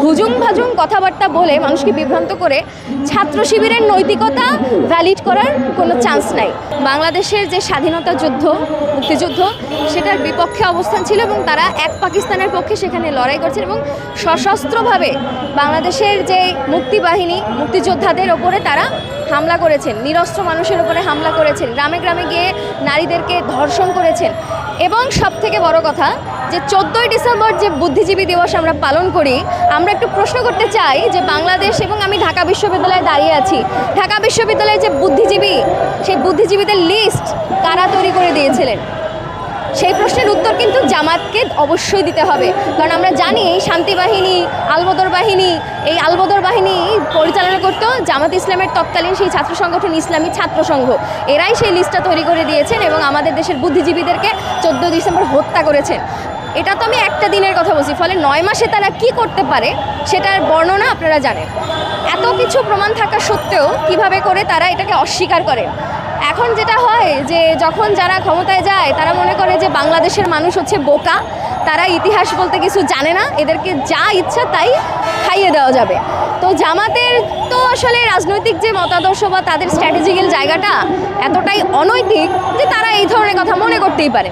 ভুজুং ভাজুং কথাবার্তা বলে মানুষকে বিভ্রান্ত করে ছাত্র শিবিরের নৈতিকতা ভ্যালিড করার কোনো চান্স নাই। বাংলাদেশের যে স্বাধীনতা যুদ্ধ, মুক্তিযুদ্ধ, সেটার বিপক্ষে অবস্থান ছিল এবং তারা এক পাকিস্তানের পক্ষে সেখানে লড়াই করছেন এবং সশস্ত্রভাবে বাংলাদেশের যে মুক্তিবাহিনী, মুক্তিযোদ্ধাদের ওপরে তারা হামলা করেছেন, নিরস্ত্র মানুষের উপরে হামলা করেছেন, গ্রামে গ্রামে গিয়ে নারীদেরকে ধর্ষণ করেছেন। এবং সব থেকে বড় কথা যে, চোদ্দোই ডিসেম্বর যে বুদ্ধিজীবী দিবস আমরা পালন করি, আমরা একটু প্রশ্ন করতে চাই যে, বাংলাদেশ এবং আমি ঢাকা বিশ্ববিদ্যালয়ে দাঁড়িয়ে আছি, ঢাকা বিশ্ববিদ্যালয়ের যে বুদ্ধিজীবী, সেই বুদ্ধিজীবীদের লিস্ট কারা তৈরি করে দিয়েছিলেন? সেই প্রশ্নের উত্তর কিন্তু জামাতকে অবশ্যই দিতে হবে। কারণ আমরা জানি এই শান্তি বাহিনী, আলবদর বাহিনী, এই আলবদর বাহিনী পরিচালনা করতো জামাত ইসলামের তৎকালীন সেই ছাত্র সংগঠন ইসলামী ছাত্র সংঘ। এরাই সেই লিস্টটা তৈরি করে দিয়েছেন এবং আমাদের দেশের বুদ্ধিজীবীদেরকে চোদ্দ ডিসেম্বর হত্যা করেছেন। এটা তো আমি একটা দিনের কথা বলছি, ফলে নয় মাসে তারা কি করতে পারে সেটার বর্ণনা আপনারা জানেন। এত কিছু প্রমাণ থাকা সত্ত্বেও কীভাবে করে তারা এটাকে অস্বীকার করে এখন যেটা হয় যে যখন যারা ক্ষমতায় যায়, তারা মনে করে যে বাংলাদেশের মানুষ হচ্ছে বোকা। তারা ইতিহাস বলতে কিছু জানে না। এদেরকে যা ইচ্ছা তাই খাইয়ে দেওয়া যাবে। তো জামাতের তো আসলে রাজনৈতিক যে মতাদর্শ বা তাদের স্ট্র্যাটেজিক্যাল জায়গাটা এতটাই অনৈতিক যে তারা এই ধরনের কথা মনে করতেই পারে।